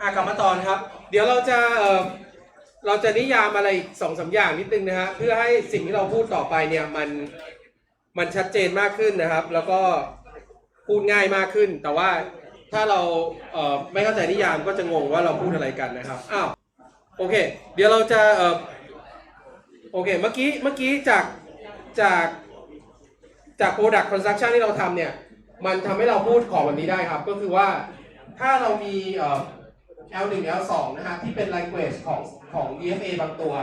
อะกลับมาตอนครับ เดี๋ยวเราจะเอ่อเราจะนิยามอะไรอีกสองสามอย่างนิดนึงนะฮะเพื่อให้สิ่งที่เราพูดต่อไปเนี่ยมันมันชัดเจนมากขึ้นนะครับ แล้วก็พูดง่ายมากขึ้น แต่ว่าถ้าเราเอ่อไม่เข้าใจนิยามก็จะงงว่าเราพูดอะไรกันนะครับอ้าวโอเค เดี๋ยวเราจะเอ่อโอเคเมื่อกี้เมื่อกี้จากจากจาก product construction ที่เราทำเนี่ย มันทำให้เราพูดของแบบนี้ได้ครับ ก็คือว่าถ้าเรามีเอ่อ L1 L2 นะฮะที่เป็น language ของของ DFA บางตัว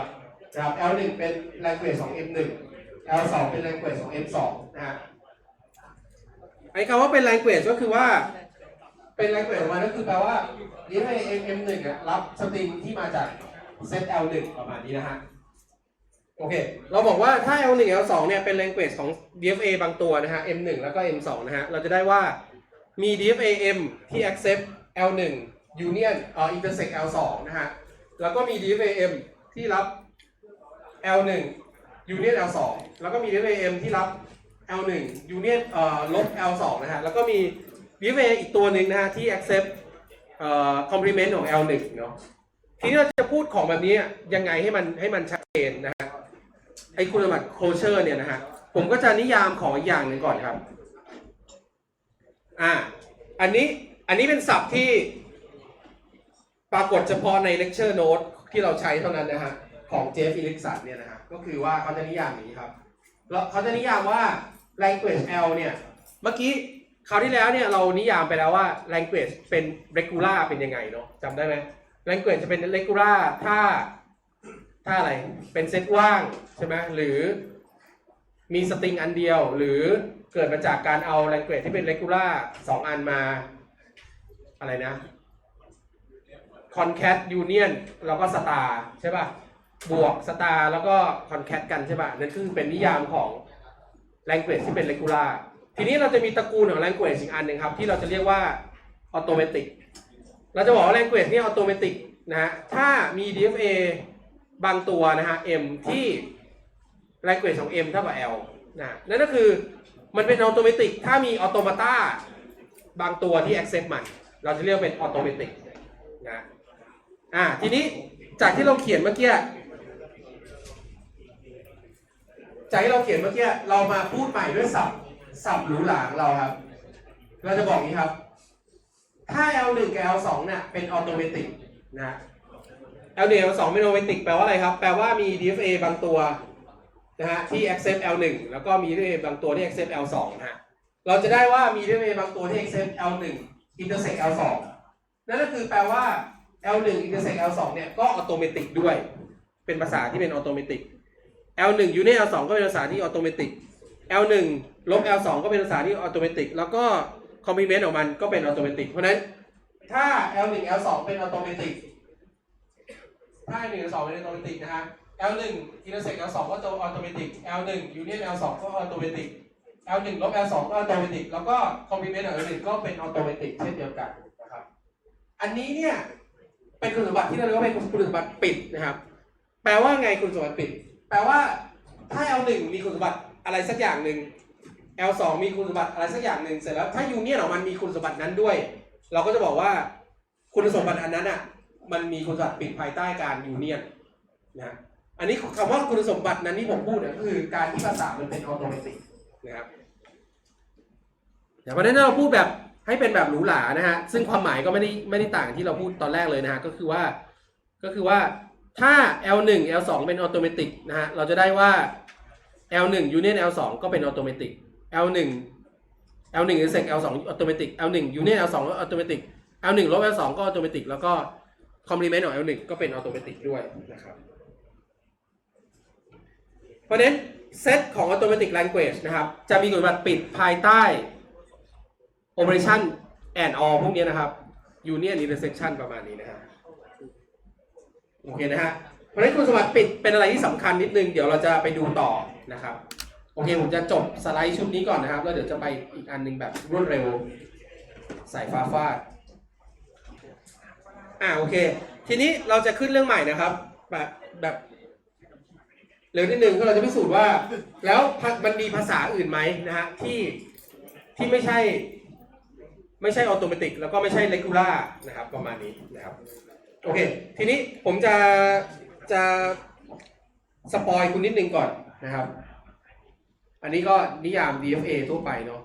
นะครับ L1 เป็น language ของ M1 L2 เป็น language ของ M2 นะฮะไอ้คำว่าเป็น language ก็คือว่าเป็น language ของมันก็คือแปลว่า DFA M M1 อะรับสตริงที่มาจาก set L1 ประมาณนี้นะฮะโอเค เราบอกว่าถ้า L1 L2 เนี่ยเป็น language ของ DFA บางตัวนะฮะ M1 แล้วก็ M2 นะฮะ เราจะได้ว่ามี DFA M ที่ accept L1 union เอ่อ intersect L2 นะฮะ แล้วก็มี DFA M ที่รับ L1 union L2 แล้วก็มี DFA M ที่รับ L1 union เอ่อลบ L2 นะฮะ แล้วก็มี DFA อีกตัวหนึ่งนะฮะ ที่ accept เอ่อ complement ของ L1 เนาะ ทีนี้เราจะพูดของแบบนี้ยังไงให้มันให้มันชัดเจนนะฮะ ไอ้คุณสมบัติ closure เนี่ยนะฮะ ผมก็จะนิยามของอีกอย่างหนึ่งก่อนครับ อ่า อันนี้ อันนี้เป็นศัพท์ที่ ปรากฏเฉพาะใน lecture note ที่เราใช้เท่านั้นนะฮะของเจฟฟิลิกสันเนี่ยนะฮะก็คือว่าเขาจะนิยามอย่างนี้ครับแล้วเขาจะนิยามว่า language L เนี่ย เมื่อกี้คราวที่แล้วเนี่ยเรานิยามไปแล้วว่า language เป็น regular เป็นยังไงเนาะจำได้ไหม language จะเป็น regular ถ้าถ้าอะไร เป็นเซตว่างใช่ไหมหรือมีสตริงอันเดียว หรือเกิดมาจากการเอา language ที่เป็น regular สองอันมา อะไรนะ concat union แล้วก็ star ใช่ป่ะ บวก star แล้วก็ concat กันใช่ป่ะ นั่นคือเป็นนิยามของ language ที่เป็น regular ทีนี้เราจะมีตระกูลของ language อีกอันหนึ่งครับ ที่เราจะเรียกว่า automatic เราจะบอกว่า language นี่ automatic นะฮะถ้ามี DFA บางตัวนะฮะ M ที่ language ของ M เท่ากับ L นะนั่นก็คือมันเป็น automatic ถ้ามี automata บางตัวที่ accept มัน เราจะเรียกเป็น automatic นะ อ่าทีนี้จากที่เราเขียนเมื่อกี้จากที่เราเขียนเมื่อกี้เรามาพูดใหม่ด้วยศัพท์ศัพท์หรูหราของเราครับ เราจะบอกนี้ครับ ถ้า L1 กับ L2 เนี่ยเป็น automatic นะ L1 L2 เป็น automatic แปลว่าอะไรครับ แปลว่ามี DFA บางตัวนะฮะที่ accept L1 แล้วก็มี DFA บางตัวที่ accept L2 นะฮะเราจะได้ว่ามี DFA บางตัวที่ accept L1 intersect L2 นั่นก็คือแปลว่า L1 intersect L2 เนี่ยก็ออโตเมติกด้วย เป็นภาษาที่เป็นออโตเมติก L1 อยู่ใน L2 ก็เป็นภาษาที่ออโตเมติก L1 ลบ L2 ก็เป็นภาษาที่ออโตเมติก แล้วก็คอมพลีเมนต์ของมันก็เป็นออโตเมติก เพราะนั้นถ้า L1 L2 เป็นออโตเมติก ถ้า L1 L2 เป็นออโตเมติกนะฮะ L1 intersect L2 ก็จะออโตเมติก L1 union L2 ก็ออโตเมติก L1 ลบ L2 ก็ออโตเมติก แล้วก็คอมพลีเมนต์ของ L1 ก็เป็นออโตเมติกเช่นเดียวกันนะครับ อันนี้เนี่ย เป็นคุณสมบัติที่เราเรียกว่าเป็นคุณสมบัติปิดนะครับ แปลว่าไงคุณสมบัติปิด แปลว่าถ้า L1 มีคุณสมบัติอะไรสักอย่างหนึ่ง L2 มีคุณสมบัติอะไรสักอย่างหนึ่งเสร็จแล้วถ้ายูเนี่ยนของมันมีคุณสมบัตินั้นด้วย เราก็จะบอกว่าคุณสมบัติอันนั้นอะมันมีคุณสมบัติปิดภายใต้การยูเนี่ยนนะอันนี้คำว่าคุณสมบัตินั้นที่ผมพูดเนี่ยคือการที่ภาษามันเป็นออโตเมติกนะครับแต่เพราะฉะนั้นเราพูดแบบ ให้เป็นแบบหรูหรานะฮะ ซึ่งความหมายก็ไม่ได้ไม่ได้ต่างที่เราพูดตอนแรกเลยนะฮะ ก็คือว่า ก็คือว่าถ้า L1 L2 เป็นออโตเมตินะฮะ เราจะได้ว่า L1 union L2 ก็เป็นออโตเมติ L1 L1 intersect L2 ออโตเมติ L1 union L2 ก็ออโตเมติ L1 ลบ L2 ก็ออโตเมติ แล้วก็ complement ของ L1 ก็เป็นออโตเมติด้วยนะครับ เพราะฉะนั้นเซตของ automatic language นะครับ จะมีกฎบัตรปิดภายใต้ operation and all พวกนี้นะครับ union intersection ประมาณนี้นะครับโอเคนะฮะเพราะฉะนั้นคุณสมบัติปิดเป็นอะไรที่สำคัญนิดนึง เดี๋ยวเราจะไปดูต่อนะครับโอเค ผมจะจบสไลด์ชุดนี้ก่อนนะครับ แล้วเดี๋ยวจะไปอีกอันหนึงแบบรวดเร็วสายฟ้าฟาดอ่าโอเค ทีนี้เราจะขึ้นเรื่องใหม่นะครับ แบบแบบเร็วนิดนึงก็เราจะพิสูจน์ว่า แล้วมันมีภาษาอื่นไหมนะฮะที่ที่ไม่ใช่ ไม่ใช่ออโตเมติกแล้วก็ไม่ใช่เลกูล่านะครับประมาณนี้นะครับโอเค ทีนี้ผมจะจะสปอยคุณนิดนึงก่อนนะครับ อันนี้ก็นิยาม DFA ทั่วไปเนาะ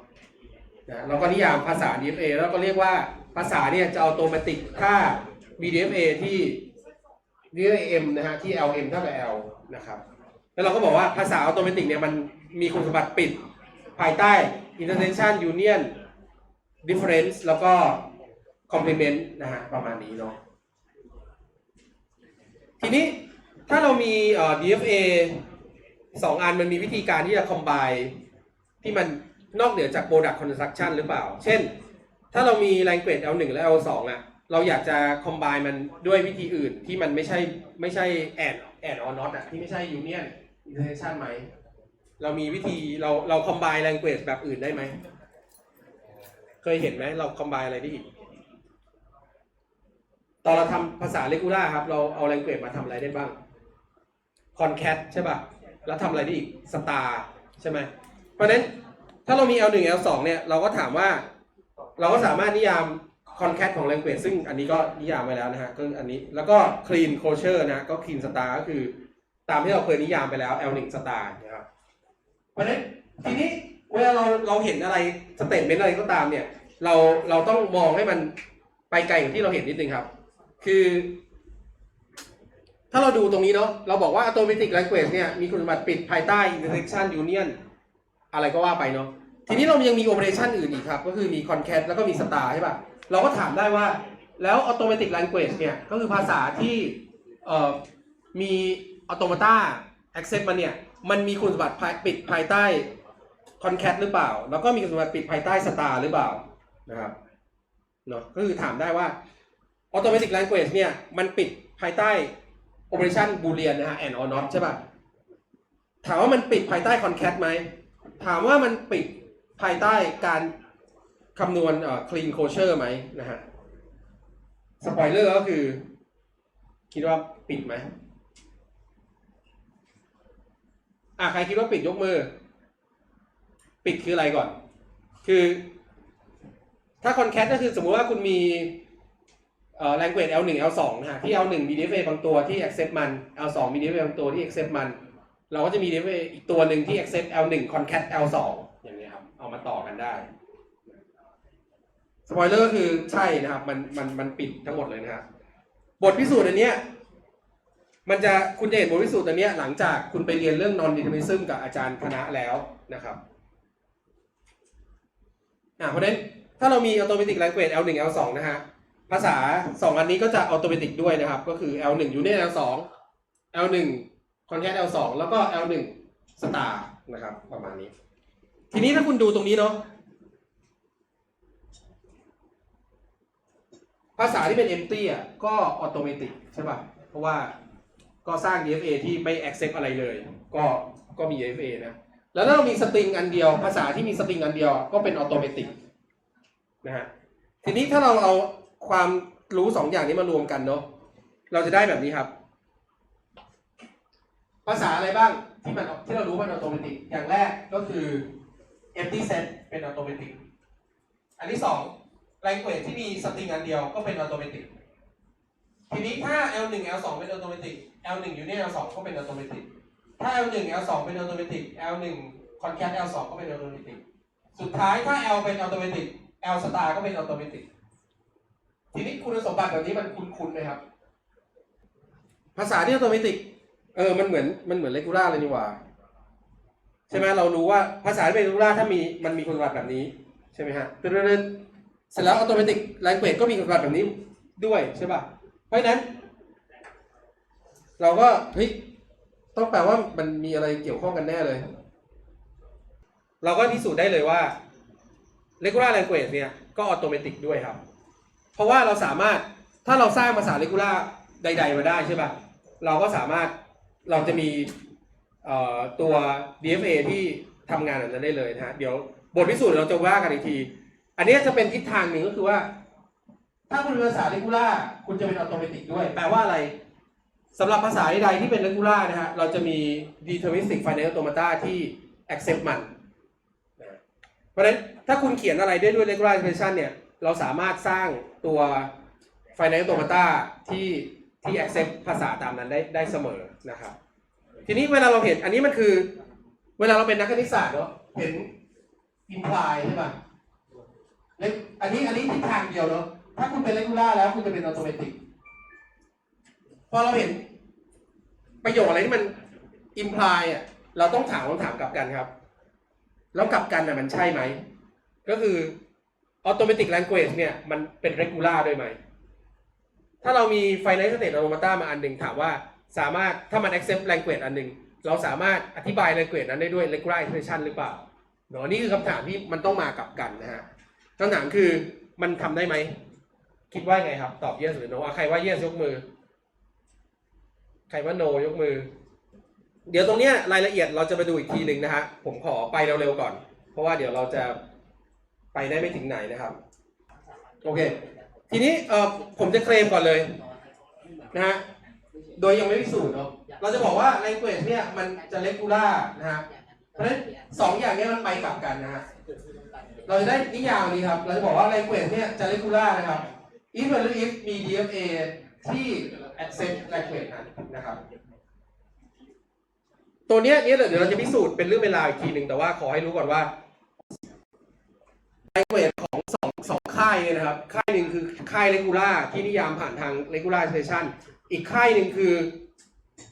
นะแล้วก็นิยามภาษา DFA แล้วก็เรียกว่าภาษาเนี่ยจะออโตเมติกถ้ามี DFA ที่ DFM นะฮะที่ LM เท่ากับ L นะครับ แล้วเราก็บอกว่าภาษาออโตเมติกเนี่ยมันมีคุณสมบัติปิดภายใต้ intersection union difference แล้วก็ complement นะฮะประมาณนี้เนาะทีนี้ถ้าเรามีเอ่อ DFA สองอันมันมีวิธีการที่จะ combine ที่มันนอกเหนือจาก product construction หรือเปล่า เช่น ถ้าเรามี language L1 และ L2 อะ เราอยากจะ combine มันด้วยวิธีอื่นที่มันไม่ใช่ไม่ใช่ add add or not อะ ที่ไม่ใช่ union intersection ไหม เรามีวิธีเราเรา combine language แบบอื่นได้ไหม เคยเห็นไหมเรา combine อะไรได้อีก ตอนเราทำภาษา regular ครับ เราเอา language มาทำอะไรได้บ้าง concat ใช่ป่ะ แล้วทำอะไรได้อีก star ใช่ไหม เพราะนั้นถ้าเรามี L1 L2 เนี่ยเราก็ถามว่า เราก็สามารถนิยาม concat ของ language ซึ่งอันนี้ก็นิยามไว้แล้วนะฮะก็อันนี้แล้วก็ clean closure นะก็ clean star ก็คือ ตามที่เราเคยนิยามไปแล้ว L1 star นะครับเพราะนั้นทีนี้ เวลาเราเราเห็นอะไรสเตทเมนต์อะไรก็ตามเนี่ย เราเราต้องมองให้มันไปไกลกว่าที่เราเห็นนิดนึงครับ คือ ถ้าเราดูตรงนี้เนาะเราบอกว่า automatic language เนี่ยมีคุณสมบัติปิดภายใต้ intersection union อะไรก็ว่าไปเนาะทีนี้เรายังมี operation อื่นอีกครับ ก็คือมี concat แล้วก็มี star ใช่ป่ะเราก็ถามได้ว่าแล้ว automatic language เนี่ยก็คือภาษาที่เอ่อมี automata accept มันเนี่ย มันมีคุณสมบัติปิดภายใต้ concat หรือเปล่า แล้วก็มีคุณสมบัติปิดภายใต้ star หรือเปล่านะครับเนาะก็คือถามได้ว่า automatic language เนี่ย มันปิดภายใต้ operation boolean นะฮะ and or not ใช่ป่ะ ถามว่ามันปิดภายใต้ concat ไหม ถามว่ามันปิดภายใต้การคำนวณเอ่อ clean closure ไหมนะฮะสปอยเลอร์ก็คือ คิดว่าปิดไหมอะใครคิดว่าปิดยกมือ ปิดคืออะไรก่อน คือ ถ้า concat ก็คือสมมุติว่าคุณมีเอ่อ language L1 L2 นะฮะที่ L1 มี DFA บางตัวที่ accept มัน L2 มี DFA บางตัวที่ accept มัน เราก็จะมี DFA อีกตัวหนึ่งที่ accept L1 concat L2 อย่างนี้ครับ เอามาต่อกันได้สปอยเลอร์คือใช่นะครับ มันมันมันปิดทั้งหมดเลยนะครับบทพิสูจน์อันเนี้ยมันจะคุณจะเห็นบทพิสูจน์อันเนี้ยหลังจากคุณไปเรียนเรื่อง non determinism กับอาจารย์คณะแล้วนะครับ อ่าเพราะฉะนั้นถ้าเรามี automatic language L1 L2 นะฮะภาษา 2 อันนี้ก็จะ automatic ด้วยนะครับ ก็คือ L1 union L2 L1 concat L2 แล้วก็ L1 star นะครับ ประมาณนี้ ทีนี้ถ้าคุณดูตรงนี้เนาะภาษาที่เป็น empty อะก็ automatic ใช่ป่ะ เพราะว่าก็สร้าง DFA ที่ไม่ accept อะไรเลย ก็ก็มี DFA นะ แล้วถ้าเรามีสตริงอันเดียว ภาษาที่มีสตริงอันเดียวก็เป็น automatic นะฮะทีนี้ถ้าเราเอาความรู้สองอย่างนี้มารวมกันเนาะเราจะได้แบบนี้ครับ ภาษาอะไรบ้างที่มันที่เรารู้ว่าเป็น automatic อย่างแรกก็คือ empty set เป็น automatic อันที่สอง language ที่มีสตริงอันเดียวก็เป็น automatic ทีนี้ถ้า L1 L2 เป็น automatic L1 union L2 ก็เป็น automatic ถ้า L1 L2 เป็น automatic L1 concat L2 ก็เป็น automatic สุดท้ายถ้า L เป็น automatic L star ก็เป็น automatic ทีนี้คุณสมบัติแบบนี้มันคุ้นๆไหมครับ ภาษาที่ automatic เออ มันเหมือน มันเหมือน regular เลยนี่หว่า ใช่ไหมเรารู้ว่าภาษาที่เป็น regular ถ้ามี มันมีคุณสมบัติแบบนี้ ใช่ไหมฮะตึ๊ดๆๆเสร็จแล้ว automatic language ก็มีคุณสมบัติแบบนี้ด้วยใช่ป่ะ เพราะฉะนั้น เราก็ เฮ้ย ต้องแปลว่ามันมีอะไรเกี่ยวข้องกันแน่เลย เราก็พิสูจน์ได้เลยว่า regular language เนี่ยก็ automatic ด้วยครับ เพราะว่าเราสามารถถ้าเราสร้างภาษา regular ใด ๆ มาได้ใช่ป่ะ เราก็สามารถเราจะมีตัว DFA ที่ทำงานแบบนั้นได้เลยนะฮะเดี๋ยวบทพิสูจน์เราจะว่ากันอีกที อันนี้จะเป็นทิศทางหนึ่งก็คือว่า ถ้าคุณเป็นภาษา regular คุณจะเป็น automatic ด้วย แปลว่าอะไร สำหรับภาษาใดที่เป็น regular นะฮะ เราจะมี deterministic finite automata ที่ accept มันเพราะฉะนั้นถ้าคุณเขียนอะไรด้วยด้วย regular expression เนี่ย เราสามารถสร้างตัว finite automata ที่ที่ accept ภาษาตามนั้นได้ได้เสมอนะครับ ทีนี้เวลาเราเห็นอันนี้มันคือ เวลาเราเป็นนักคณิตศาสตร์เนาะเห็น imply ใช่ป่ะอันนี้อันนี้ทิศทางเดียวเนาะถ้าคุณเป็น regular แล้วคุณจะเป็น automatic พอเราเห็นประโยคอะไรที่มันอิมพลายอะเราต้องถามคำถามกลับกันครับ แล้วกลับกันอะมันใช่ไหม ก็คือออโตเมติกแลงเก a g เนี่ยมันเป็นเรกูล่าด้วยไหม ถ้าเรามีไฟไนท์สเตตอัลโรมาต้ามาอันหนึ่งถามว่าสามารถถ้ามัน accept language อันหนึ่งเราสามารถอธิบาย language นั้นได้ด้วย regular expression หรือเปล่าเนาะนี่คือคำถามที่มันต้องมากับกันนะฮะคำถามคือมันทำได้ไหม คิดว่าไงครับ ตอบ yes หรือ no ใครว่า yes ยกมือ ใครว่าโนยกมือ เดี๋ยวตรงเนี้ยรายละเอียดเราจะไปดูอีกทีหนึ่งนะฮะ ผมขอไปเร็วๆก่อน เพราะว่าเดี๋ยวเราจะไปได้ไม่ถึงไหนนะครับ โอเค ทีนี้เออผมจะเคลมก่อนเลยนะฮะ โดยยังไม่พิสูจน์เนาะ เราจะบอกว่า language เนี่ยมันจะร็กูล่านะฮะ เพราะฉะนั้นสองอย่างนี้มันไปกลับกันนะฮะ เราจะได้นิยามนี้ครับ เราจะบอกว่า language เนี่ยจะร็กูล่านะครับ if and if มี DFA ที่ accept language นั้นนะครับ ตัวเนี้ยเนี้ยเดี๋ยวเราจะพิสูจน์เป็นเรื่องเวลาอีกทีหนึ่งแต่ว่าขอให้รู้ก่อนว่า language ของสองสองค่ายเนี่ยนะครับ ค่ายหนึ่งคือค่ายเรกูล่าที่นิยามผ่านทางเรกูล่าสเตชันอีกค่ายหนึ่งคือ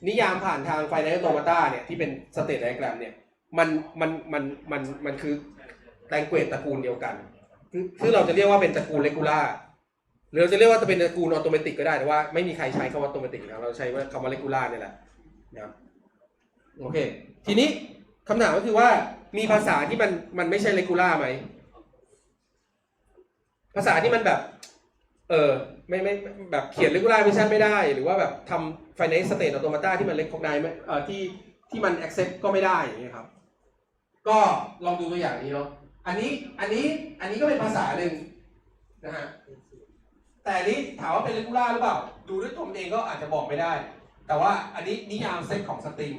นิยามผ่านทางไฟนอลโตมาต้าเนี่ยที่เป็นสเตตไดแกรมเนี่ยมันมันมันมันมันคือแลงเกวตตระกูลเดียวกัน คือเราจะเรียกว่าเป็นตระกูลเรกูล่า หรือเราจะเรียกว่าจะเป็นตระกูลออโตเมติกก็ได้แต่ว่าไม่มีใครใช้คำว่าออโตเมติกนะเราใช้ว่าคำว่าเลกูล่าเนี่ยแหละนะครับโอเค ทีนี้คำถามก็คือว่ามีภาษาที่มันมันไม่ใช่เลกูล่าไหมภาษาที่มันแบบ เออไม่ไม่แบบเขียนเลกูล่าไม่ใช่ไม่ได้ หรือว่าแบบทำไฟแนนซ์สเตตอัตโนมาตาที่มันเล็กของนายไม่เออที่ที่มัน accept ก็ไม่ได้อย่างเงี้ยครับ ก็ลองดูตัวอย่างนี้เนาะอันนี้อันนี้อันนี้ก็เป็นภาษาหนึ่งนะฮะ แต่อันนี้ถามว่าเป็นเลกูล่าหรือเปล่า ดูด้วยตัวมันเองก็อาจจะบอกไม่ได้ แต่ว่าอันนี้นิยามเซตของสตริง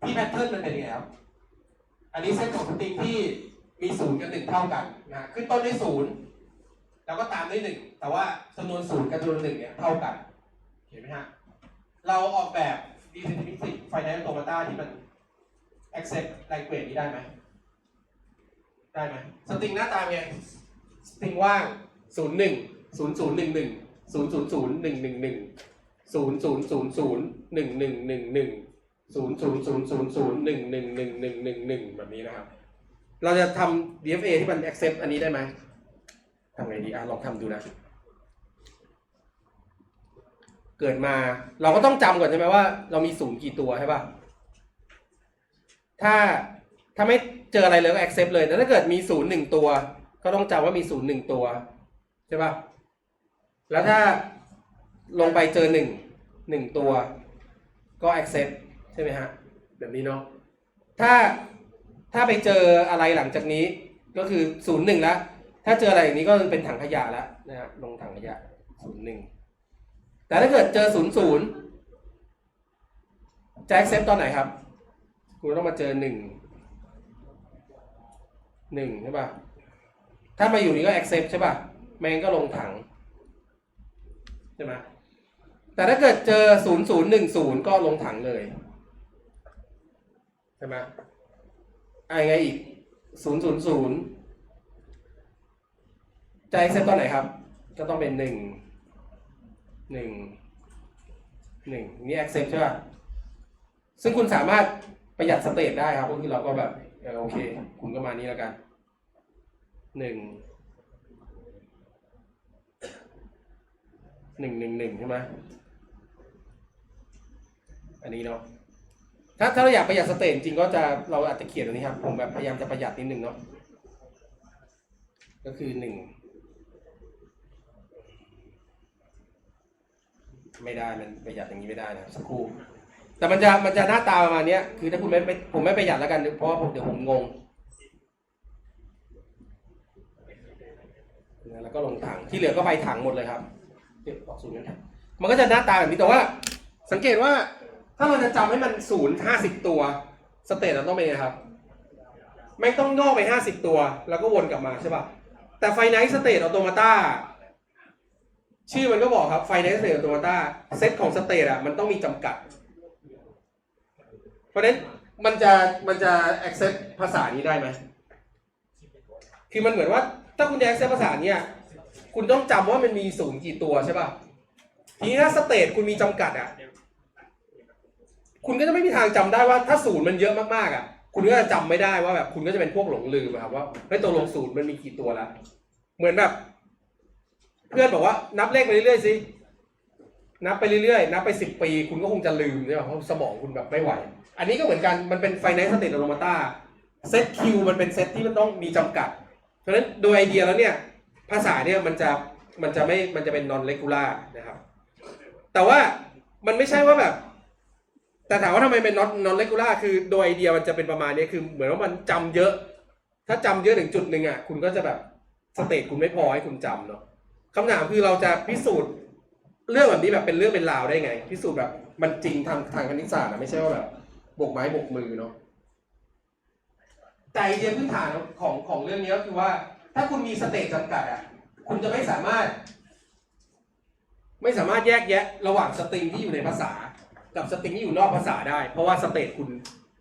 ที่แพทเทิร์นมันเป็นยังไงครับ อันนี้เซตของสตริงที่มีศูนย์กับหนึ่งเท่ากันนะขึ้นต้นด้วยศูนย์แล้วก็ตามด้วยหนึ่งแต่ว่าจำนวนศูนย์กับจำนวนหนึ่งเนี่ยเท่ากัน เห็นไหมฮะ เราออกแบบดีเซนติมิสิกไฟแนนซ์โตมาต้าที่มัน accept language นี้ได้ไหม ได้ไหมสตริงหน้าตาไง สตริงว่างศูนย์หนึ่ง ศูนย์ศูนย์หนึ่งหนึ่งศูนย์ศูนย์ศูนย์หนึ่งหนึ่งหนึ่งศูนย์ศูนย์ศูนย์ศูนย์หนึ่งหนึ่งหนึ่งหนึ่งศูนย์ศูนย์ศูนย์ศูนย์ศูนย์หนึ่งหนึ่งหนึ่งหนึ่งหนึ่งหนึ่งแบบนี้นะครับ เราจะทำ DFA ที่มัน accept อันนี้ได้ไหมทำไงดีอะลองทำดูนะ เกิดมาเราก็ต้องจำก่อนใช่ไหมว่า เรามีศูนย์กี่ตัวใช่ป่ะถ้าถ้าไม่เจออะไรเลยก็ accept เลยแต่ถ้าเกิดมีศูนย์หนึ่งตัว ก็ต้องจำว่ามีศูนย์หนึ่งตัวใช่ป่ะ แล้วถ้าลงไปเจอหนึ่งหนึ่งตัวก็ accept ใช่ไหมฮะ แบบนี้เนาะถ้าถ้าไปเจออะไรหลังจากนี้ก็คือศูนย์หนึ่งแล้วถ้าเจออะไรอย่างนี้ก็เป็นถังขยะแล้วนะครับลงถังขยะศูนย์หนึ่งแต่ถ้าเกิดเจอศูนย์ศูนย์จะ accept ตอนไหนครับคุณต้องมาเจอหนึ่งหนึ่งใช่ป่ะถ้ามาอยู่นี่ก็ accept ใช่ป่ะแมงก็ลงถัง ใช่ไหมแต่ถ้าเกิดเจอศูนย์ศูนย์หนึ่งศูนย์ก็ลงถังเลยใช่ไหมอะไรไงอีกศูนย์ศูนย์ศูนย์จะ accept ตอนไหนครับ ก็ต้องเป็นหนึ่งหนึ่งหนึ่งนี่ accept ใช่ป่ะซึ่งคุณสามารถประหยัดสเตทได้ครับก็คือเราก็แบบโอเค คุณก็มานี้แล้วกันหนึ่ง หนึ่งหนึ่งหนึ่งใช่ไหมอันนี้เนาะถ้าถ้าเราอยากประหยัดสเตทจริงก็จะเราอาจจะเขียนตรงนี้ครับ ผมแบบพยายามจะประหยัดนิดนึงเนาะก็คือหนึ่งไม่ได้มันประหยัดอย่างนี้ไม่ได้นะสักครู่ แต่มันจะมันจะหน้าตาประมาณนี้คือถ้าคุณไม่ไม่ผมไม่ประหยัดแล้วกันเพราะว่าผมเดี๋ยวผมงงแล้วก็ลงถังที่เหลือก็ไปถังหมดเลยครับ เก็บออกศูนย์กันครับมันก็จะหน้าตาแบบนี้แต่ว่า สังเกตว่า ถ้าเราจะจำให้มันศูนย์ห้าสิบตัว สเตตเราต้องเป็นไงครับ ไม่ต้องย่อไปห้าสิบตัว แล้วก็วนกลับมาใช่ป่ะแต่ finite state automata ชื่อมันก็บอกครับ finite state automata เซตของ state อะมันต้องมีจำกัด เพราะฉะนั้นมันจะมันจะ accept ภาษานี้ได้ไหม คือมันเหมือนว่าถ้าคุณจะ accept ภาษาเนี้ย คุณต้องจำว่ามันมีศูนย์กี่ตัวใช่ป่ะ ทีนี้ถ้า state คุณมีจำกัดอะ คุณก็จะไม่มีทางจำได้ว่าถ้าศูนย์มันเยอะมากๆอะ คุณก็จะจำไม่ได้ว่าแบบคุณก็จะเป็นพวกหลงลืมอะครับว่าเฮ้ยตัวลงศูนย์มันมีกี่ตัวล้วเหมือนแบบ เพื่อนบอกว่านับเลขไปเรื่อยๆสิ นับไปเรื่อยๆ นับไปสิบปี คุณก็คงจะลืมใช่ไหมเพราะสมองคุณแบบไม่ไหว อันนี้ก็เหมือนกัน มันเป็น finite state automata เซต Q มันเป็นเซตที่มันต้องมีจำกัด เพราะฉะนั้นโดยไอเดียแล้วเนี่ย ภาษาเนี่ยมันจะมันจะไม่มันจะเป็น non regular นะครับ แต่ว่ามันไม่ใช่ว่าแบบ แต่ถามว่าทำไมเป็น non non regular คือโดยไอเดียมันจะเป็นประมาณนี้คือ เหมือนว่ามันจำเยอะ ถ้าจำเยอะถึงจุดหนึ่งอะคุณก็จะแบบสเตตคุณไม่พอให้คุณจำเนาะคำถามคือเราจะพิสูจน์เรื่องแบบนี้แบบเป็นเรื่องเป็นราวได้ไง พิสูจน์แบบมันจริงทางทางคณิตศาสตร์อะไม่ใช่ว่าแบบบกไม้บกมือเนาะแต่ไอเดียพื้นฐานของของเรื่องนี้ก็คือว่า ถ้าคุณมีสเตตจำกัดอะ คุณจะไม่สามารถ ไม่สามารถแยกแยะ ระหว่างสตริงที่อยู่ในภาษา กับสตริงที่อยู่นอกภาษาได้ เพราะว่าสเตตคุณ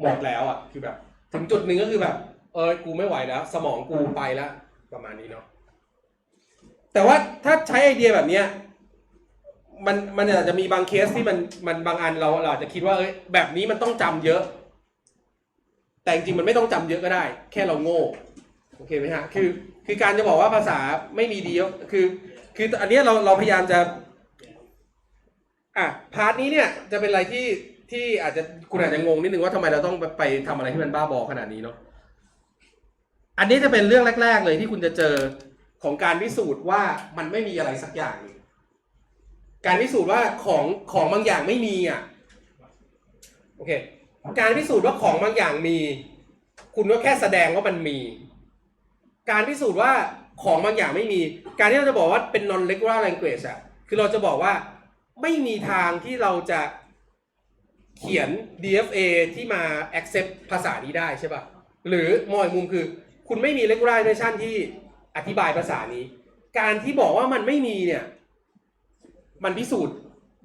หมดแล้วอะ คือแบบ ถึงจุดหนึ่งก็คือแบบ เออกูไม่ไหวแล้ว สมองกูไปแล้ว ประมาณนี้เนาะ แต่ว่าถ้าใช้ไอเดียแบบเนี้ยมันมันอาจจะมีบางเคสที่มันมันบางอันเราเราอาจจะคิดว่าเอ้ยแบบนี้มันต้องจำเยอะ แต่จริงมันไม่ต้องจำเยอะก็ได้ แค่เราโง่ โอเคไหมฮะ คือ คือการจะบอกว่าภาษาไม่มีดีคือ คืออันนี้เราเราพยายามจะอะพาร์ทนี้เนี่ยจะเป็นอะไรที่ที่อาจจะคุณอาจจะงงนิดนึงว่าทำไมเราต้องไปทำอะไรที่มันบ้าบอขนาดนี้เนาะอันนี้จะเป็นเรื่องแรก ๆ เลยที่คุณจะเจอของการพิสูจน์ว่ามันไม่มีอะไรสักอย่างการพิสูจน์ว่าของของบางอย่างไม่มีอะโอเค การพิสูจน์ว่าของบางอย่างมี คุณก็แค่แสดงว่ามันมี การพิสูจน์ว่าของบางอย่างไม่มี การที่เราจะบอกว่าเป็น non regular language อะคือเราจะบอกว่าไม่มีทางที่เราจะเขียน DFA ที่มา accept ภาษานี้ได้ใช่ป่ะ หรือมองอีกมุมคือ คุณไม่มี regularization ที่อธิบายภาษานี้ การที่บอกว่ามันไม่มีเนี่ย มันพิสูจน์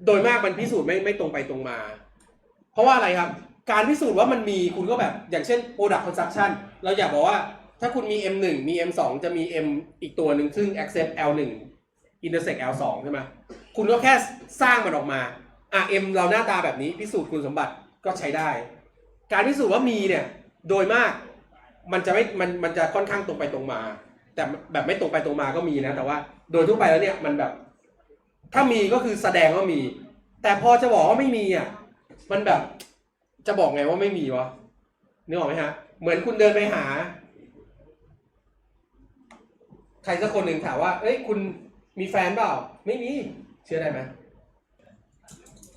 โดยมากมันพิสูจน์ไม่ไม่ตรงไปตรงมา เพราะว่าอะไรครับ การพิสูจน์ว่ามันมีคุณก็แบบ อย่างเช่น product construction เราอยากบอกว่า ถ้าคุณมี M1 มี M2 จะมี M อีกตัวหนึ่งซึ่ง accept L1 intersect L2 ใช่ไหมคุณก็แค่สร้างมันออกมาอะ M เราหน้าตาแบบนี้พิสูจน์คุณสมบัติก็ใช้ได้ การพิสูจน์ว่ามีเนี่ยโดยมากมันจะไม่มันมันจะค่อนข้างตรงไปตรงมา แต่แบบไม่ตรงไปตรงมาก็มีนะ แต่ว่าโดยทั่วไปแล้วเนี่ยมันแบบ ถ้ามีก็คือแสดงว่ามี แต่พอจะบอกว่าไม่มีอะมันแบบจะบอกไงว่าไม่มีวะนึกออกไหมฮะ เหมือนคุณเดินไปหา ใครสักคนหนึ่งถามว่าเอ้ยคุณมีแฟนเปล่า ไม่มี เชื่อได้ไหม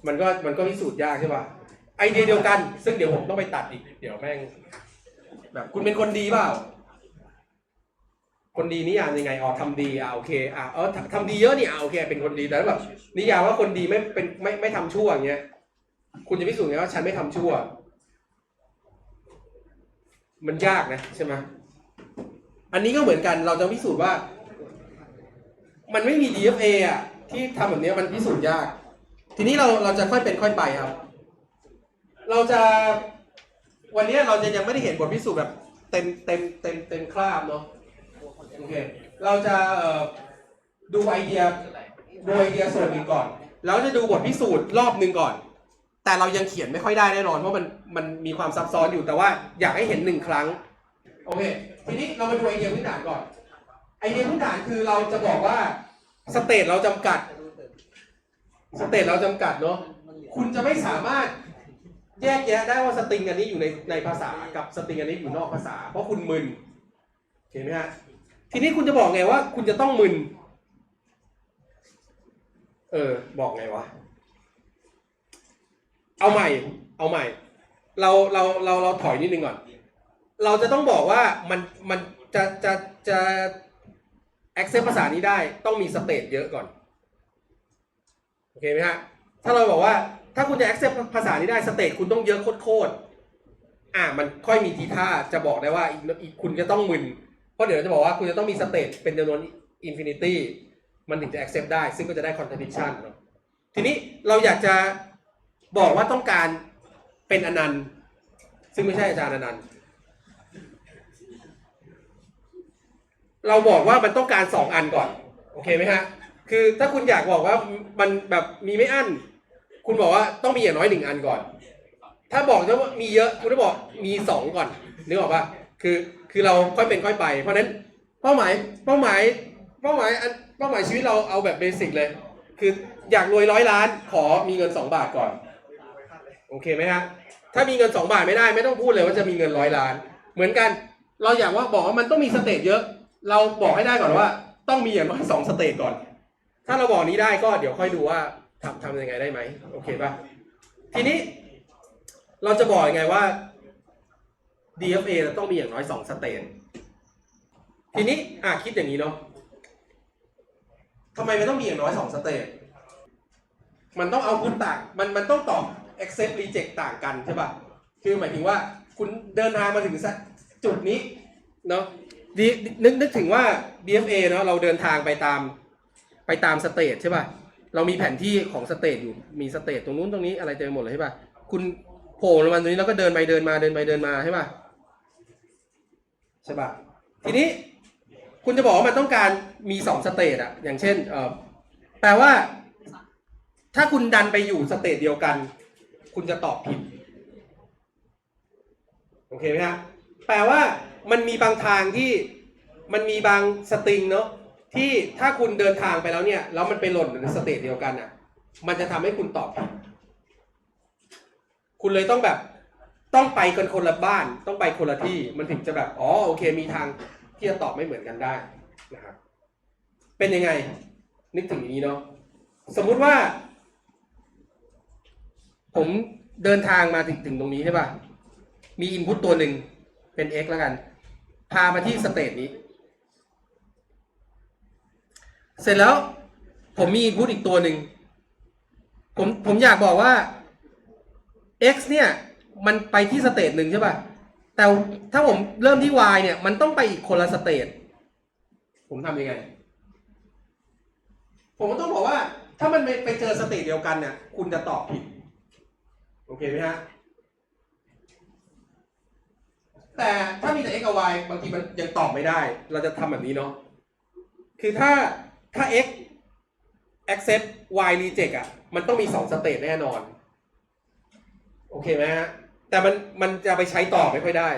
มันก็มันก็พิสูจน์ยากใช่ป่ะไอเดียเดียวกัน ซึ่งเดี๋ยวผมต้องไปตัดอีก เดี๋ยวแม่ง แบบคุณเป็นคนดีเปล่า คนดีนิยามยังไงอ๋อทำดีอ่าโอเคอ่าเออทำดีเยอะนี่อ่าโอเค เป็นคนดีแต่แบบนิยามว่าคนดีไม่เป็นไม่ไม่ทำชั่วอย่างเงี้ยคุณจะพิสูจน์ไงว่าฉันไม่ทำชั่ว มันยากนะใช่ไหม อันนี้ก็เหมือนกันเราจะพิสูจน์ว่า มันไม่มี DFA อะที่ทำแบบนี้มันพิสูจน์ยาก ทีนี้เราเราจะค่อยเป็นค่อยไปครับ เราจะวันนี้เราจะยังไม่ได้เห็นบทพิสูจน์แบบเต็มเต็มเต็มเต็มคราบเนาะโอเคเราจะดูไอเดียดูไอเดียส่วนหนึ่งก่อน แล้วจะดูบทพิสูจน์รอบหนึ่งก่อน แต่เรายังเขียนไม่ค่อยได้แน่นอนเพราะมันมันมีความซับซ้อนอยู่แต่ว่าอยากให้เห็นหนึ่งครั้ง โอเค ทีนี้เรามาดูไอเดียพื้นฐานก่อน ไอเดียพื้นฐานคือเราจะบอกว่าสเตทเราจำกัด สเตทเราจำกัดเนาะ คุณจะไม่สามารถแยกแยะได้ว่าสตริงอันนี้อยู่ในในภาษากับสตริงอันนี้อยู่นอกภาษา เพราะคุณมึนเห็นไหมฮะ ทีนี้คุณจะบอกไงว่า คุณจะต้องมึน เออ บอกไงวะ เอาใหม่ เอาใหม่ เราเราเราเราถอยนิดนึงก่อน เราจะต้องบอกว่ามันมันจะจะจะ accept ภาษานี้ได้ต้องมีสเตทเยอะก่อน โอเคไหมฮะ ถ้าเราบอกว่าถ้าคุณจะ accept ภาษานี้ได้สเตทคุณต้องเยอะโคตรๆอ่ามันค่อยมีทีท่าจะบอกได้ว่าอีกอีกคุณจะต้องมึน เพราะเดี๋ยวจะบอกว่าคุณจะต้องมีสเตทเป็นจำนวนอินฟินิตี้มันถึงจะ accept ได้ ซึ่งก็จะได้ contradiction เนอะทีนี้เราอยากจะบอกว่าต้องการเป็นอนันต์ ซึ่งไม่ใช่อาจารย์อนันต์ เราบอกว่ามันต้องการสองอันก่อน โอเคไหมฮะ คือถ้าคุณอยากบอกว่ามันแบบมีไม่อั้น คุณบอกว่าต้องมีอย่างน้อยหนึ่งอันก่อน ถ้าบอกว่ามีเยอะคุณต้องบอกมีสองก่อนนึกออกปะคือคือเราค่อยเป็นค่อยไป เพราะฉะนั้นเป้าหมายเป้าหมายเป้าหมายอันเป้าหมายชีวิตเราเอาแบบเบสิกเลย คืออยากรวยร้อยล้านขอมีเงินสองบาทก่อน โอเคไหมฮะถ้ามีเงินสองบาทไม่ได้ไม่ต้องพูดเลยว่าจะมีเงินร้อยล้าน เหมือนกันเราอยากว่าบอกว่ามันต้องมีสเตจเยอะ เราบอกให้ได้ก่อนว่า ต้องมีอย่างน้อยสองสเตจก่อน ถ้าเราบอกนี้ได้ก็เดี๋ยวค่อยดูว่าทำทำยังไงได้ไหมโอเคปะทีนี้เราจะบอกยังไงว่า DFA เราต้องมีอย่างน้อยสองสเตจทีนี้อะคิดอย่างนี้เนาะทำไมมันต้องมีอย่างน้อยสองสเตจมันต้องเอาพุทต่างมันมันต้องตอบ accept reject ต่างกันใช่ปะคือหมายถึงว่าคุณเดินทางมาถึงสักจุดนี้เนาะ ดีนึกนึกถึงว่า DFA เนาะเราเดินทางไปตามไปตามสเตจใช่ป่ะ เรามีแผนที่ของสเตจอยู่มีสเตจตรงนู้นตรงนี้อะไรเต็มไปหมดเลยใช่ป่ะ คุณโผล่ลงมาตรงนี้แล้วก็เดินไปเดินมาเดินไปเดินมาใช่ป่ะใช่ป่ะทีนี้คุณจะบอกว่ามันต้องการมีสองสเตจอะอย่างเช่นเออแปลว่า ถ้าคุณดันไปอยู่สเตจเดียวกัน คุณจะตอบผิด โอเคไหมฮะ แปลว่ามันมีบางทางที่มันมีบางสตริงเนาะที่ถ้าคุณเดินทางไปแล้วเนี่ยแล้วมันไปหล่นในสเตจเดียวกันอะมันจะทำให้คุณตอบผิดคุณเลยต้องแบบต้องไปกันคนละบ้านต้องไปคนละที่มันถึงจะแบบอ๋อโอเค มีทางที่จะตอบไม่เหมือนกันได้นะครับเป็นยังไง นึกถึงอย่างนี้เนาะสมมุติว่า ผมเดินทางมาถึงถึงตรงนี้ใช่ป่ะมีอินพุตตัวหนึ่ง เป็น x แล้วกัน พามาที่สเตจนี้ เสร็จแล้วผมมีพุตอีกตัวหนึ่งผมผมอยากบอกว่า x เนี่ย มันไปที่สเตจหนึ่งใช่ป่ะ แต่ถ้าผมเริ่มที่ y เนี่ย มันต้องไปอีกคนละสเตจผมทำยังไง ผมก็ต้องบอกว่า ถ้ามันไปเจอสเตจเดียวกันเนี่ยคุณจะตอบผิด โอเคไหมฮะ แต่ถ้ามีแต่ x กับ y บางทีมันยังตอบไม่ได้ เราจะทำแบบนี้เนาะคือถ้าถ้า x accept y reject อะ มันต้องมีสองสเตจแน่นอน โอเคไหมฮะ แต่มันมันจะไปใช้ต่อไม่ค่อยได้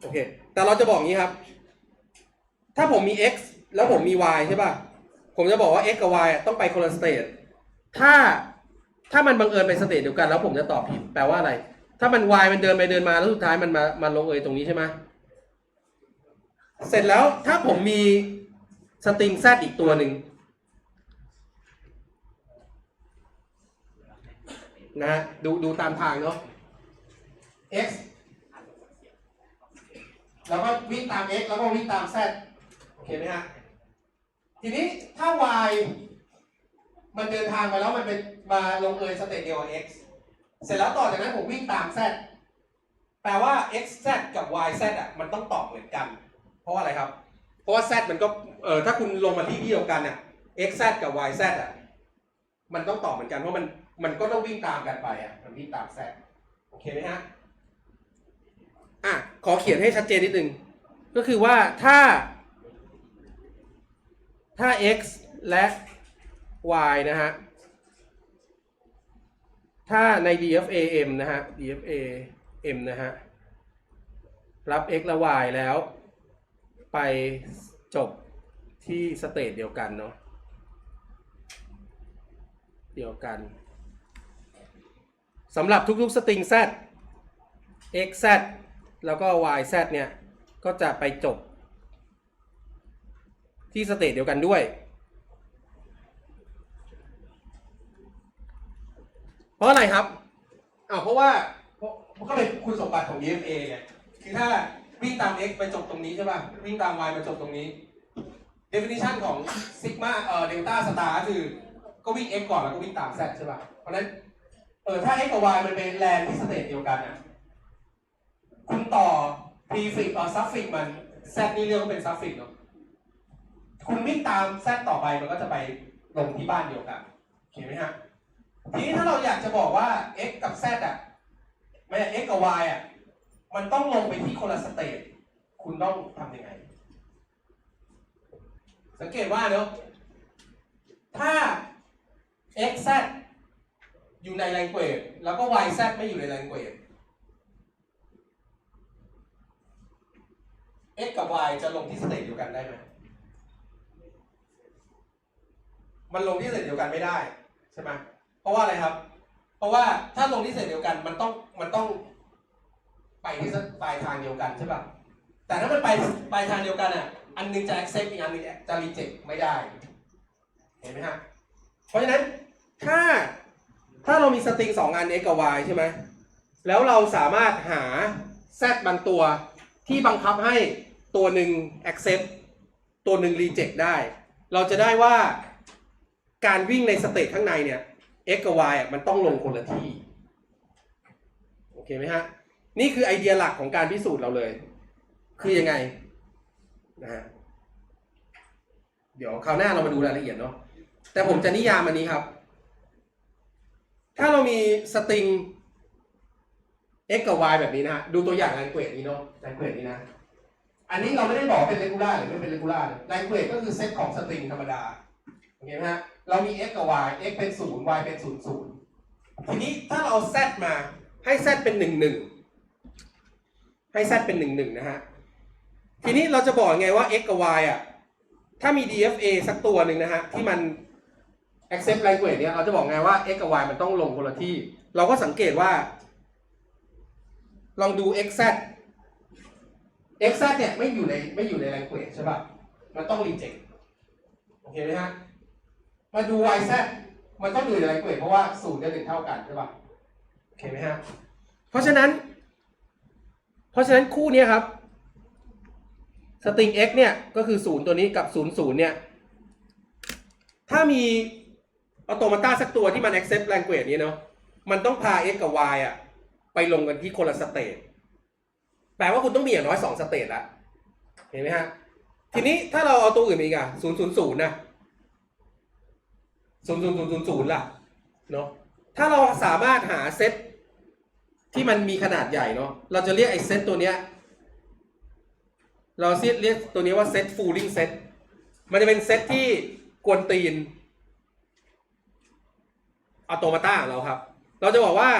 โอเค แต่เราจะบอกงี้ครับ ถ้าผมมี x แล้วผมมี y ใช่ป่ะ ผมจะบอกว่า x กับ y อะต้องไปคนละสเตจถ้าถ้ามันบังเอิญเป็นสเตจเดียวกัน แล้วผมจะตอบผิดแปลว่าอะไร ถ้ามัน y มันเดินไปเดินมาแล้วสุดท้ายมันมามาลงเอยตรงนี้ใช่ไหมเสร็จแล้วถ้าผมมีสตริง z อีกตัวหนึ่งนะฮะดูดูตามทางเนาะ x แล้วก็วิ่งตาม x แล้วก็วิ่งตาม z โอเคไหมฮะ ทีนี้ถ้า y มันเดินทางไปแล้วมันเป็นมาลงเอยสเตจเดียวกับ x เสร็จแล้วต่อจากนั้นผมวิ่งตาม z แปลว่า x z กับ y z อะมันต้องตอบเหมือนกัน เพราะอะไรครับ เพราะว่า z มันก็เออถ้าคุณลงมาที่ที่เดียวกันอะ x z กับ y z อะมันต้องตอบเหมือนกันเพราะมันมันก็ต้องวิ่งตามกันไปอะมันวิ่งตาม z โอเคไหมฮะอะขอเขียนให้ชัดเจนนิดนึง ก็คือว่าถ้า ถ้า x และ y นะฮะ ถ้าใน DFAM นะฮะ DFAM นะฮะ รับ x และ y แล้ว ไปจบที่สเตจเดียวกันเนาะ เดียวกัน สำหรับทุกๆสตริง z x z แล้วก็ y z เนี่ย ก็จะไปจบที่สเตจเดียวกันด้วย เพ ราะอะไรครับอ้าวเพราะว่าเพราะก็เป็นคุณสมบัติของ DFA ไงคือถ้าวิ่งตาม x ไปจบตรงนี้ใช่ป่ะวิ่งตาม y มาจบตรงนี้ definition ของ sigma เอ่อ delta star คือก็วิ่ง x ก่อนแล้วก็วิ่งตาม z ใช่ป่ะเพราะนั้นเออถ้า x กับ y มันเป็นแลนที่สเตจเดียวกันอะคุณต่อ prefix ต่อ suffix มัน z นี่เรียกว่าเป็นซัฟฟิกเนาะคุณวิ่งตาม z ต่อไปมันก็จะไปลงที่บ้านเดียวกันเห็นไหมฮะ ทีนี้ถ้าเราอยากจะบอกว่า x กับ z อะไม่ใช่ x กับ y อะ มันต้องลงไปที่คนละสเตจคุณต้องทำยังไง สังเกตว่าเนาะถ้า x z อยู่ใน language แล้วก็ y z ไม่อยู่ใน language x กับ y จะลงที่สเตจเดียวกันได้ไหมมันลงที่สเตจเดียวกันไม่ได้ใช่ไหม เพราะว่าอะไรครับ เพราะว่าถ้าลงที่เสเตจเดียวกันมันต้องมันต้องไปที่ปลายทางเดียวกันใช่ป่ะแต่ถ้ามันไปปลายทางเดียวกันอะอันหนึงจะ accept อีกอันหนึงจะ reject ไม่ได้ เห็นไหมฮะเพราะฉะนั้นถ้าถ้าเรามีสตริงสองอัน x กับ y ใช่ไหมแล้วเราสามารถหา z บางตัวที่บังคับให้ตัวหนึ่ง accept ตัวหนึ่ง reject ได้ เราจะได้ว่าการวิ่งในสเตจข้างในเนี่ย x กับ y อะมันต้องลงคนละที่ โอเคไหมฮะ นี่คือไอเดียหลักของการพิสูจน์เราเลย คือยังไงนะฮะเดี๋ยวคราวหน้าเรามาดูรายละเอียดเนาะแต่ผมจะนิยามอันนี้ครับ ถ้าเรามีสตริง x กับ y แบบนี้นะฮะ ดูตัวอย่าง language นี้เนาะ language นี้นะ อันนี้เราไม่ได้บอกเป็น regular หรือไม่เป็น regular นะ language ก็คือเซตของสตริงธรรมดา โอเคไหมฮะเรามี x กับ y x เป็น 0 y เป็น 0 0 ทีนี้ถ้าเราเอา z มาให้ z เป็น 1 1 ให้ z เป็น 1 1 นะฮะ ทีนี้เราจะบอกไงว่า x กับ y อะ ถ้ามี DFA สักตัวหนึ่งนะฮะ ที่มัน accept language เนี่ยเราจะบอกไงว่า x กับ y มันต้องลงคนละที่ เราก็สังเกตว่า ลองดู xz xz เนี่ยไม่อยู่ในไม่อยู่ใน language ใช่ป่ะ มันต้อง reject โอเคไหมฮะ มาดู yz มันต้องอยู่ใน language เพราะว่าศูนย์กับหนึ่งเท่ากันใช่ป่ะโอเคไหมฮะเพราะฉะนั้น เพราะฉะนั้นคู่เนี้ยครับสตริง x เนี่ยก็คือศูนย์ตัวนี้กับศูนย์ศูนย์เนี่ยถ้ามีออโตมาตาสักตัวที่มัน accept language นี้เนาะมันต้องพา x กับ y อะไปลงกันที่คนละสเตจแปลว่าคุณต้องมีอย่างน้อยสองสเตจละเห็นไหมฮะ ทีนี้ถ้าเราเอาตัวอื่นอีกอะศูนย์ศูนย์ศูนย์นะ ศูนย์ศูนย์ศูนย์ศูนย์ศูนย์ล่ะเนาะถ้าเราสามารถหาเซตที่มันมีขนาดใหญ่เนาะเราจะเรียกไอ้เซตตัวเนี้ยเราเรียกตัวนี้ว่าเซต fooling set มันจะเป็นเซตที่กวนตีนอัตโนมัติของเราครับ เราจะบอกว่า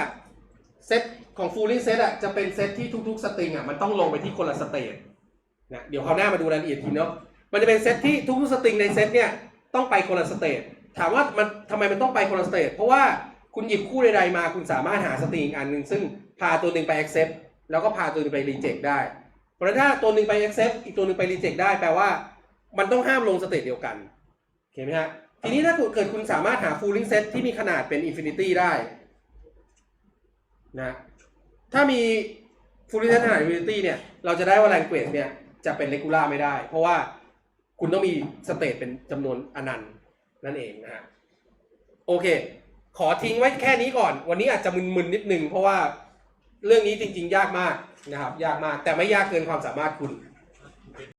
เซตของ fooling set อะจะเป็นเซตที่ทุกๆสตริงอะมันต้องลงไปที่คนละสเตจนะเดี๋ยวคราวหน้ามาดูรายละเอียดทีเนาะมันจะเป็นเซตที่ทุกๆสตริงในเซตเนี่ยต้องไปคนละสเตจ ถามว่ามันทำไมมันต้องไปคนละสเตจเพราะว่าคุณหยิบคู่ใดๆมา คุณสามารถหาสตริงอีกอันหนึ่งซึ่งพาตัวหนึ่งไป accept แล้วก็พาตัวหนึ่งไป reject ได้ เพราะฉะนั้นถ้าตัวหนึ่งไป accept อีกตัวหนึ่งไป reject ได้แปลว่า มันต้องห้ามลงสเตจเดียวกันเห็นไหมฮะทีนี้ถ้าเกิดคุณสามารถหา fooling set ที่มีขนาดเป็น infinity ได้นะถ้ามี fooling set ขนาด infinity เนี่ยเราจะได้ว่า language เนี่ยจะเป็น regular ไม่ได้ เพราะว่าคุณต้องมีสเตจเป็นจำนวนอนันต์ นั่นเองนะฮะโอเค ขอทิ้งไว้แค่นี้ก่อน วันนี้อาจจะมึนๆนิดนึงเพราะว่าเรื่องนี้จริง ๆ ยากมากนะครับ ยากมากแต่ไม่ยากเกินความสามารถคุณ